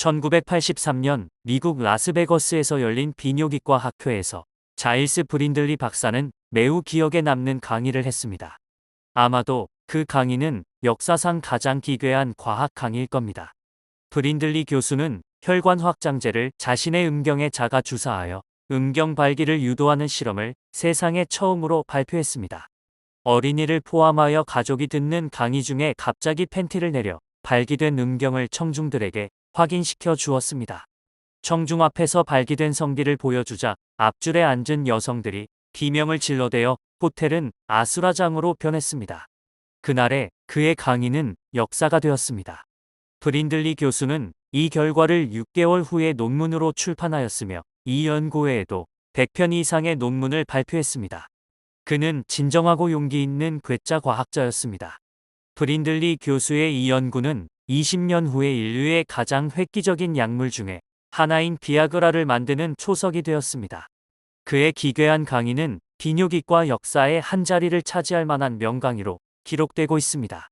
1983년 미국 라스베거스에서 열린 비뇨기과 학회에서 자일스 브린들리 박사는 매우 기억에 남는 강의를 했습니다. 아마도 그 강의는 역사상 가장 기괴한 과학 강의일 겁니다. 브린들리 교수는 혈관 확장제를 자신의 음경에 자가 주사하여 음경 발기를 유도하는 실험을 세상에 처음으로 발표했습니다. 어린이를 포함하여 가족이 듣는 강의 중에 갑자기 팬티를 내려 발기된 음경을 청중들에게 확인시켜 주었습니다. 청중 앞에서 발기된 성기를 보여주자 앞줄에 앉은 여성들이 비명을 질러대어 호텔은 아수라장으로 변했습니다. 그날에 그의 강의는 역사가 되었습니다. 브린들리 교수는 이 결과를 6개월 후에 논문으로 출판하였으며 이 연구 외에도 100편 이상의 논문을 발표했습니다. 그는 진정하고 용기 있는 괴짜 과학자였습니다. 브린들리 교수의 이 연구는 20년 후에 인류의 가장 획기적인 약물 중에 하나인 비아그라를 만드는 초석이 되었습니다. 그의 기괴한 강의는 비뇨기과 역사의 한 자리를 차지할 만한 명강의로 기록되고 있습니다.